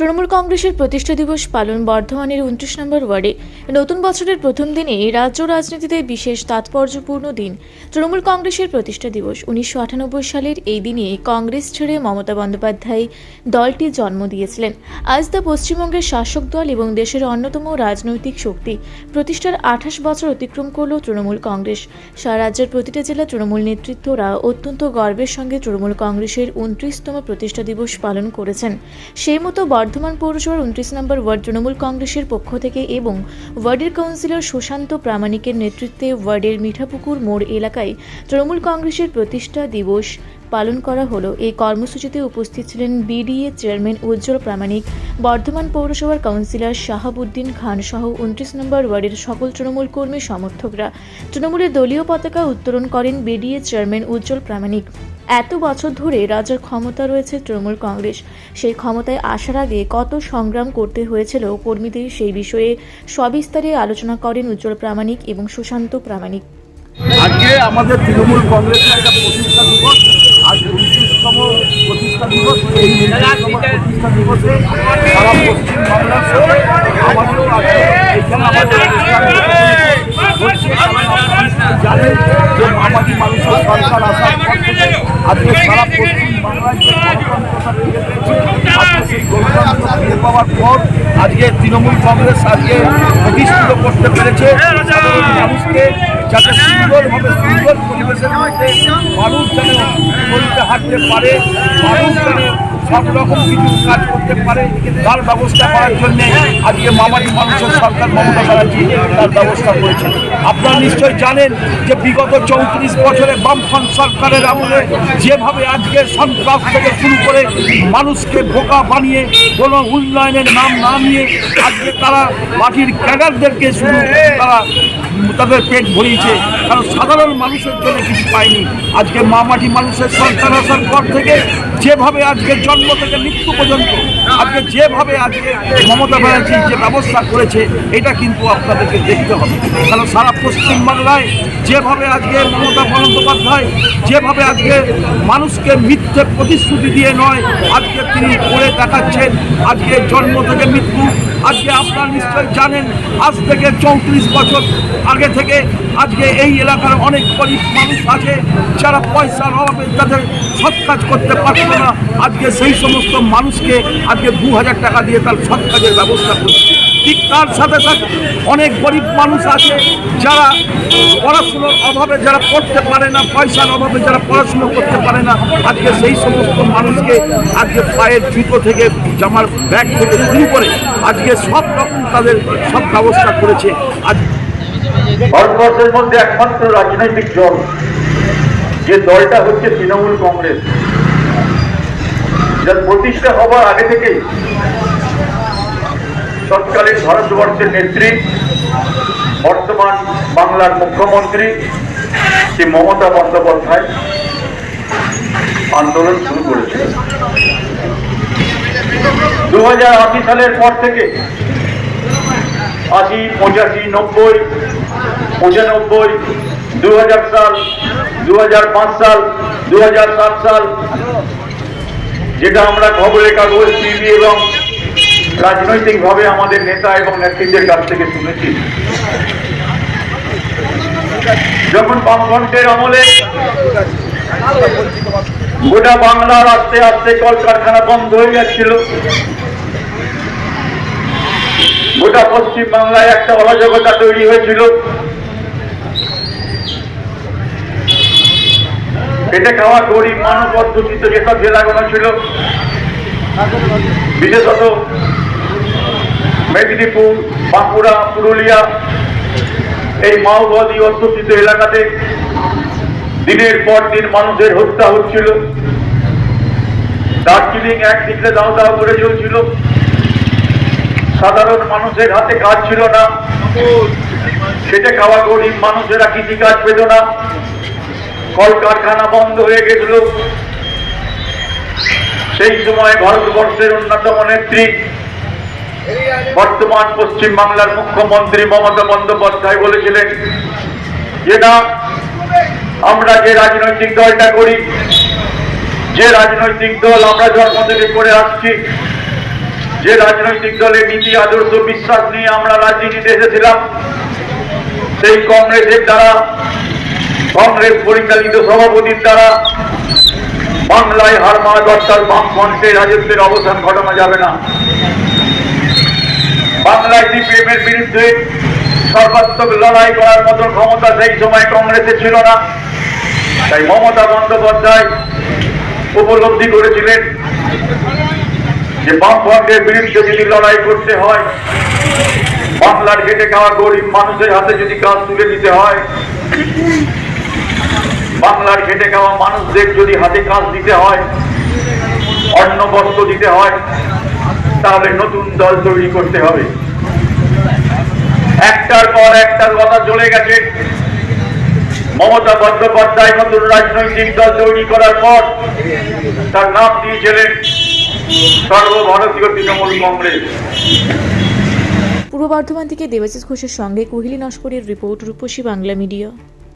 তৃণমূল কংগ্রেসের প্রতিষ্ঠা দিবস পালন বর্ধমানের উনত্রিশ নম্বর ওয়ার্ডে। নতুন বছরের প্রথম দিনে রাজ্য রাজনীতিতে বিশেষ তাৎপর্যপূর্ণ দিন। তৃণমূল কংগ্রেসের প্রতিষ্ঠা দিবস উনিশশো আটানব্বই সালের এই দিনে কংগ্রেস ছেড়ে মমতা বন্দ্যোপাধ্যায় দলটি জন্ম দিয়েছিলেন। আজ তা পশ্চিমবঙ্গের শাসক দল এবং দেশের অন্যতম রাজনৈতিক শক্তি। প্রতিষ্ঠার আঠাশ বছর অতিক্রম করল তৃণমূল কংগ্রেস। সারা রাজ্যের প্রতিটা জেলা তৃণমূল নেতৃত্বরা অত্যন্ত গর্বের সঙ্গে তৃণমূল কংগ্রেসের উনত্রিশতম প্রতিষ্ঠা দিবস পালন করেছেন। সেই মতো বর্ধমান পৌরসভার উনত্রিশ নম্বর ওয়ার্ড তৃণমূল কংগ্রেসের পক্ষ থেকে এবং ওয়ার্ডের কাউন্সিলর সুশান্ত প্রামাণিকের নেতৃত্বে ওয়ার্ডের মিঠাপুকুর মোড় এলাকায় তৃণমূল কংগ্রেসের প্রতিষ্ঠা দিবস পালন করা হলো। এই কর্মসূচিতে উপস্থিত ছিলেন বিডিএ চেয়ারম্যান উজ্জ্বল প্রামাণিক, বর্ধমান পৌরসভার কাউন্সিলর শাহাবুদ্দিন খান সহ উনত্রিশ নম্বর ওয়ার্ডের সকল তৃণমূল কর্মী সমর্থকরা। তৃণমূলের দলীয় পতাকা উত্তোলন করেন বিডিএ চেয়ারম্যান উজ্জ্বল প্রামাণিক। এত বছর ধরে রাজ্যের ক্ষমতা রয়েছে তৃণমূল কংগ্রেস। সেই ক্ষমতায় আসার আগে কত সংগ্রাম করতে হয়েছিল কর্মীদের সেই বিষয়ে সবিস্তারে আলোচনা করেন উজ্জ্বল প্রামাণিক এবং সুশান্ত প্রামাণিক। আজকে আমাদের তৃণমূল কংগ্রেসের একটা প্রতিষ্ঠা দিবস, আজ উনত্রিশতম প্রতিষ্ঠা দিবস। এই প্রতিষ্ঠা দিবসে সারা আমাদেরও আছে এখানে আমাদের অনুষ্ঠান হচ্ছে কারণ আপনারা জানেন যে মামাটি মানুষের সরকার আসার পর থেকে আজকে সারা পশ্চিমবাংলায় যে গণতন্ত্রটা ফিরে পেয়েছে আজকে সেই গণতন্ত্র ফিরে পাওয়ার পর আজকে তৃণমূল কংগ্রেস আজকে প্রতিষ্ঠিত করতে পেরেছে। মানুষকে যাতে সুন্দরভাবে সুন্দর পরিবেশের মধ্যে মানুষ যেন হাঁটতে পারে, মানুষ যেন সব রকম কিছু কাজ করতে পারে। তার ব্যবস্থা করার জন্য আজকে মামাটি মানুষের সরকার মমতা ব্যানার্জি তার ব্যবস্থা করেছেন আপনারা নিশ্চয়ই জানেন যে বিগত চৌত্রিশ বছরে বামফ্রন্ট সরকারের আমলে যেভাবে আজকে সন্ত্রাস থেকে শুরু করে মানুষকে বোকা বানিয়ে কোনো উন্নয়নের নাম না নিয়ে আজকে তারা মাটির ক্যাডারদেরকে শুধু তারা তাদের পেট ভরিয়েছে কারণ সাধারণ মানুষের জন্য কিছু পায়নি। আজকে মা মাটি মানুষের সরকার আসার পর থেকে যেভাবে আজকে জন্ম থেকে মৃত্যু পর্যন্ত আজকে যেভাবে আজকে মমতা ব্যানার্জি যে ব্যবস্থা করেছে, এটা কিন্তু আপনাদেরকে দেখতে হবে। কারণ সারা পশ্চিমবাংলায় যেভাবে আজকে মমতা বন্দ্যোপাধ্যায়, যেভাবে আজকে মানুষকে মিথ্যে প্রতিশ্রুতি দিয়ে নয়, আজকে তিনি করে দেখাচ্ছেন, আজকে জন্ম থেকে মৃত্যু, আজকে আপনারা নিশ্চয়ই জানেন, আজ থেকে চৌত্রিশ বছর আগে থেকে আজকে এই এলাকার অনেক গরিব মানুষ আছে, যারা পয়সার অভাবে তাদের সৎ কাজ করতে পারছে না। আজকে সেই সমস্ত মানুষকে আজকে দু হাজার টাকা দিয়ে তার সৎ কাজের ব্যবস্থা করছে ঠিক তার সাথে সাথে অনেক গরিব মানুষ আছে, যারা পড়াশুনোর অভাবে যারা পড়তে পারে না, পয়সার অভাবে যারা পড়াশুনো করতে পারে না, আজকে সেই সমস্ত মানুষকে আজকে পায়ের জুতো থেকে জামার ব্যাগ থেকে শুরু করে আজকে সব রকম তাদের সব ব্যবস্থা করেছে। আজ ভারতবর্ষের মধ্যে একমাত্র রাজনৈতিক দল, যে দলটা হচ্ছে তৃণমূল কংগ্রেস। যার প্রতিষ্ঠা হবার আগে থেকেই তৎকালীন ভারতবর্ষের নেত্রী, বর্তমান বাংলার মুখ্যমন্ত্রী শ্রী মমতা বন্দ্যোপাধ্যায় আন্দোলন শুরু করেছিল দু সালের পর থেকে আশি, পঁচাশি, নব্বই, পঁচানব্বই দু সাল দু হাজার পাঁচ সাল দু হাজার সাত সাল যেটা আমরা খবরের কাগজ, টিভি এবং রাজনৈতিকভাবে আমাদের নেতা এবং নেতৃত্বের কাছ থেকে শুনেছি। যখন বামফ্রন্টের আমলে গোটা বাংলার আস্তে আস্তে কলকারখানা বন্ধ হয়ে যাচ্ছিল, গোটা পশ্চিম বাংলায় একটা অরাজকতা তৈরি হয়েছিল। পেটে খাওয়া গরিব মানব পদ্ধতিতে যেসব জেলাগুলো ছিল। বিশেষত মেদিনীপুর, বাঁকুড়া, পুরুলিয়া, এই মাওবাদী অধ্যুষিত এলাকাতে দিনের পর দিন মানুষের হত্যা হচ্ছিল। দার্জিলিং একদিকে দাও দাও করে চলছিল। সাধারণ মানুষের হাতে কাজ ছিল না। খেটে খাওয়া গরিব মানুষেরা কৃষি কাজ পেত না। কলকারখানা বন্ধ হয়ে গেছিল। সেই সময় ভারতবর্ষের অন্যতম নেত্রী, বর্তমান পশ্চিম বাংলার মুখ্যমন্ত্রী মমতা বন্দ্যোপাধ্যায় বলেছিলেন, যে না, আমরা যে রাজনৈতিক দলটা করি, যে রাজনৈতিক দল আমরা জন্ম থেকে করে আসছি, যে রাজনৈতিক দলের নীতি, আদর্শ, বিশ্বাস নিয়ে আমরা রাজনীতিতে এসেছিলাম, সেই কংগ্রেসের দ্বারা কংগ্রেস পরিচালিত সভাপতির দ্বারা বাংলায় হারমাদ অর্থাৎ বামফ্রন্টে রাজত্বের অবসান ঘটানো যাবে না। বাংলায় সিপিএমের বিরুদ্ধে সর্বাত্মক লড়াই করার মতো ক্ষমতা সেই সময় কংগ্রেসের ছিল না। তাই মমতা বন্দ্যোপাধ্যায় উপলব্ধি করেছিলেন যে বামফ্রন্টের বিরুদ্ধে যদি লড়াই করতে হয়, বাংলার খেটে খাওয়া গরিব মানুষের হাতে যদি কাজ তুলে দিতে হয় বাংলার খেটে খাওয়া মানুষদের যদি হাতে কাজ দিতে হয়, অন্ন বস্ত্র দিতে হয়, তাহলে নতুন দল তৈরি করতে হবে। একটার পর একটার কথা চলে গেছে। মমতা বন্দ্যোপাধ্যায় নতুন রাজনৈতিক দল তৈরি করার পর তার নাম দিয়েছিলেন সর্বভারতীয় তৃণমূল কংগ্রেস। পূর্ব বর্ধমান থেকে দেবাশিস ঘোষের সঙ্গে কোহিলী নস্করের রিপোর্ট রূপসী বাংলা মিডিয়া।